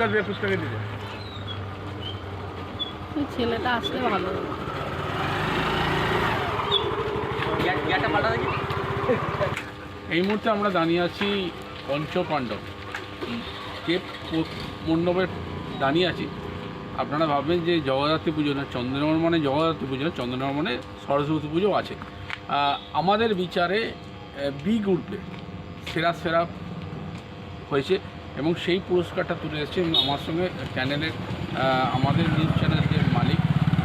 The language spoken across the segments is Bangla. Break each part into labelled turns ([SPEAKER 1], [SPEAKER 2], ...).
[SPEAKER 1] ফুচকা দিয়ে দিবে।
[SPEAKER 2] ছেলেটা আসলে ভালো।
[SPEAKER 3] এই মুহূর্তে আমরা দাঁড়িয়ে আছি পঞ্চপাণ্ডব। প- মণ্ডপে দাঁড়িয়ে আছি। আপনারা ভাববেন যে জগদ্ধাত্রী পুজো না চন্দ্রনগর মানে জগদ্ধাত্রী পুজো না চন্দ্রনগর মানে সরস্বতী পুজো আছে। আমাদের বিচারে বি গ্রুপে সেরা সেরা হয়েছে। এবং সেই পুরস্কারটা তুলে এসেছে আমার সঙ্গে চ্যানেলের আমাদের নিউজ চ্যানেলের যে মালিক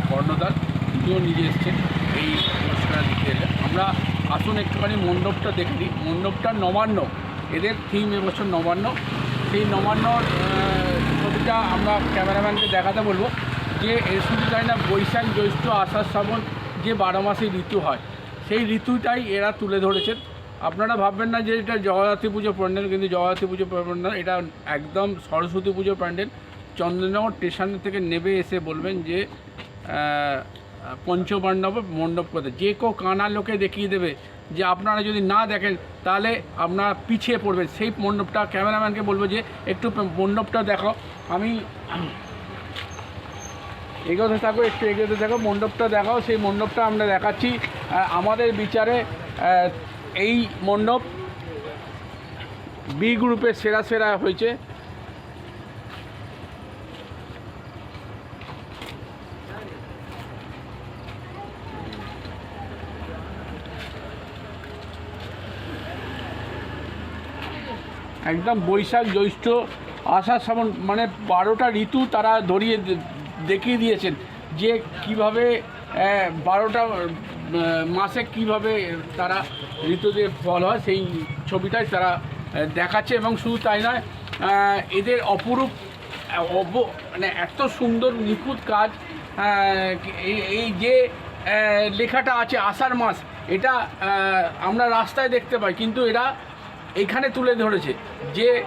[SPEAKER 3] কর্ণদার তিনিও নিজে এসছেন এই পুরস্কার দিতে এলে। আমরা আসুন একটুখানি মণ্ডপটা দেখে মণ্ডপটা নবান্ন। এদের থিম এবছর নবান্ন। সেই নবান্নর ছবিটা আমরা ক্যামেরাম্যানকে দেখাতে বলব যে এর শুধু তাই না, বৈশাখ জ্যৈষ্ঠ আষাঢ় শ্রাবণ যে বারো মাসে ঋতু হয়, সেই ঋতুটাই এরা তুলে ধরেছেন। আপনারা ভাববেন না যে এটা জগদ্ধাত্রী পুজো প্যান্ডেল, কিন্তু জগদ্ধাত্রী পুজো প্যান্ডেল, এটা একদম সরস্বতী পুজো প্যান্ডেল। চন্দ্রনগর স্টেশন থেকে নেবে এসে বলবেন যে পঞ্চপাণ্ডব মণ্ডপ কথা যে কেউ কানা লোকে দেখিয়ে দেবে যে আপনারা যদি না দেখেন, তাহলে আপনারা পিছিয়ে পড়বেন। সেই মণ্ডপটা ক্যামেরাম্যানকে বলব যে, একটু মণ্ডপটা দেখো। আমি এগোতে থাকো, একটু এগোতে থাকো, মণ্ডপটা দেখাও, সেই মণ্ডপটা আমরা দেখাচ্ছি। আমাদের বিচারে এই মণ্ডপ বি গ্রুপের সেরা সেরা হয়েছে। একদম বৈশাখ জ্যৈষ্ঠ আষাঢ় শ্রাবণ মানে বারোটা ঋতু তারা ধরিয়ে দেখিয়ে দিয়েছেন যে কীভাবে বারোটা মাসে কীভাবে তারা ঋতুতে ফল হয়, সেই ছবিটাই তারা দেখাচ্ছে এবং শুধু তাই নয় এদের অপরূপ অব- মানে এত সুন্দর, নিখুঁত কাজ এই যে লেখাটা আছে আষাঢ় মাস, এটা আমরা রাস্তায় দেখতে পাই, কিন্তু এরা এখানে তুলে ধরেছে যে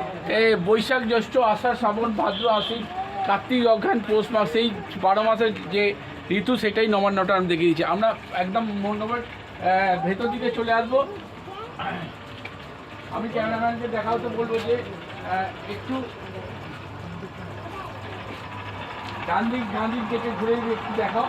[SPEAKER 3] বৈশাখ জ্যৈষ্ঠ, আষাঢ়, শ্রাবণ, ভাদ্র, আশ্বিন, কার্তিক, অঘ্রাণ, পৌষ মাস, এই বারো মাসের যে ঋতু সেটাই নবান্নটা আমি দেখিয়ে দিচ্ছি। আমরা একদম মণ্ডপের ভেতর দিকে চলে আসব। আমি ক্যামেরাম্যানকে দেখাও তো বলব যে একটু ডান দিক থেকে ঘুরে একটু দেখাও।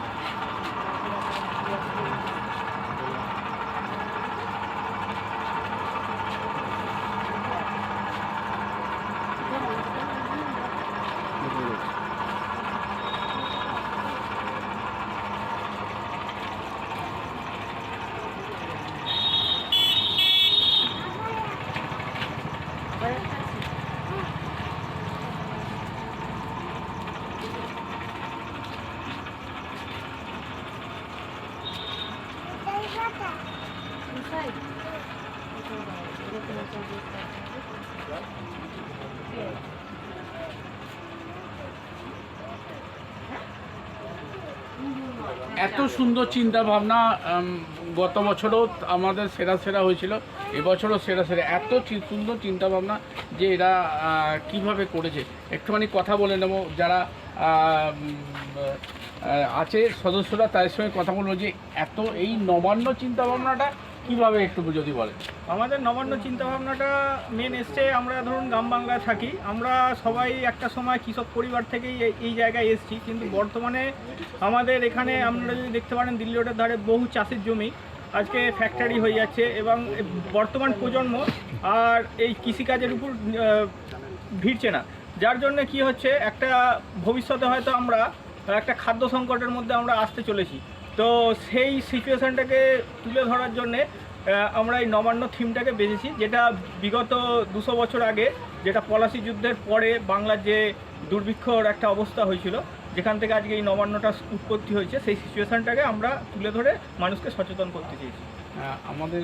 [SPEAKER 3] এত সুন্দর চিন্তা ভাবনা গত বছরও আমাদের সেরা সেরা হয়েছিল, এবছরও সেরা সেরা। এত সুন্দর চিন্তা ভাবনা যে এরা কীভাবে করেছে। একটুখানি কথা বলে নেব, যারা আছে সদস্যরা তাদের সঙ্গে কথা বলব যে এত এই নবান্ন চিন্তা ভাবনাটা কীভাবে একটু যদি বলেন?
[SPEAKER 4] আমাদের নবান্ন চিন্তাভাবনাটা মেন এসছে, আমরা ধরুন গ্রাম বাংলায় থাকি, আমরা সবাই একটা সময় কৃষক পরিবার থেকেই এই- জায়গায় এসেছি, কিন্তু বর্তমানে আমাদের এখানে আপনারা যদি দেখতে পারেন, দিল্লি রোডের ধারে বহু চাষের জমি আজকে ফ্যাক্টরি হয়ে যাচ্ছে এবং বর্তমান প্রজন্ম আর এই কৃষিকাজের উপর ভিড়ছে না। যার জন্য কি হচ্ছে, একটা ভবিষ্যতে হয়তো আমরা একটা খাদ্য সংকটের মধ্যে আমরা আসতে চলেছি। তো সেই সিচুয়েশনটাকে তুলে ধরার জন্যে আমরা এই নবান্ন থিমটাকে বেছেছি যেটা বিগত দুশো বছর আগে যেটা পলাশি যুদ্ধের পরে বাংলার যে দুর্ভিক্ষর একটা অবস্থা হয়েছিল যেখান থেকে আজকে এই নবান্নটা উৎপত্তি হয়েছে সেই সিচুয়েশনটাকে আমরা তুলে ধরে মানুষকে সচেতন করতে চেয়েছি।
[SPEAKER 3] আমাদের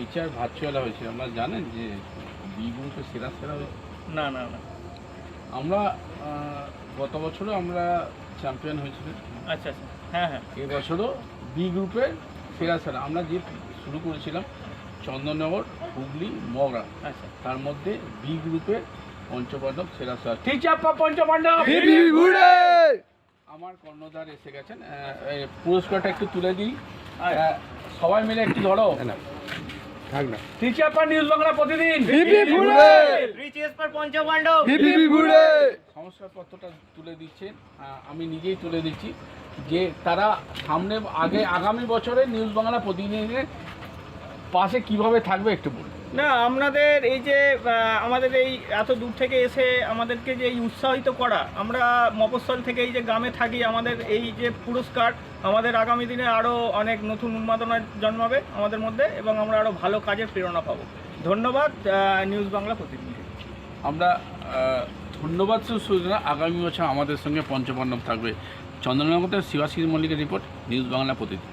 [SPEAKER 3] বিচার ভার্চুয়াল হয়েছিল আমরা জানেন যে বি গ্রুপে সেরা সেরা
[SPEAKER 4] না না না।
[SPEAKER 3] আমরা গত বছরও আমরা চ্যাম্পিয়ন হয়েছিল।
[SPEAKER 4] আচ্ছা আচ্ছা। হ্যাঁ হ্যাঁ।
[SPEAKER 3] এবছরও বি গ্রুপের সেরা সেরা। আমরা যে শুরু করেছিলাম চন্দননগর হুগলি মগরা।
[SPEAKER 4] আচ্ছা।
[SPEAKER 3] তার মধ্যে বি গ্রুপে পঞ্চপাণ্ডব সেরা সেরা। ঠিক চাপ্পা পঞ্চপাণ্ডব! আমার কর্ণধার এসে গেছেন। এই পুরস্কারটা একটু তুলে দিই। সবাই মিলে একটু ধরো।
[SPEAKER 1] থাক না।
[SPEAKER 3] ঠিক চাপ্পা নিউজ বাংলা প্রতিদিন। সংস্কারপত্রটা তুলে দিচ্ছেন আহ, আমি নিজেই তুলে দিচ্ছি যে তারা সামনে আগে আগামী বছরে নিউজ বাংলা প্রতিদিনের পাশে কীভাবে থাকবে একটু বলুন।
[SPEAKER 4] না আপনাদের এই যে আমাদের এই এত দূর থেকে এসে আমাদেরকে যে এই উৎসাহিত করা আমরা মফস্বল থেকে এই যে গ্রামে থাকি আমাদের এই যে পুরস্কার আমাদের আগামী দিনে আরও অনেক নতুন উন্মাদনা জন্মাবে আমাদের মধ্যে এবং আমরা আরও ভালো কাজের প্রেরণা পাবো। ধন্যবাদ নিউজ বাংলা প্রতিনিধি।
[SPEAKER 3] আমরা ধন্যবাদ সুচনা। আগামী বছর আমাদের সঙ্গে পঞ্চপাণ্ডব থাকবে। চন্দ্রনগর থেকে শিবাশিস মল্লিকের রিপোর্ট নিউজ বাংলা প্রতিদিন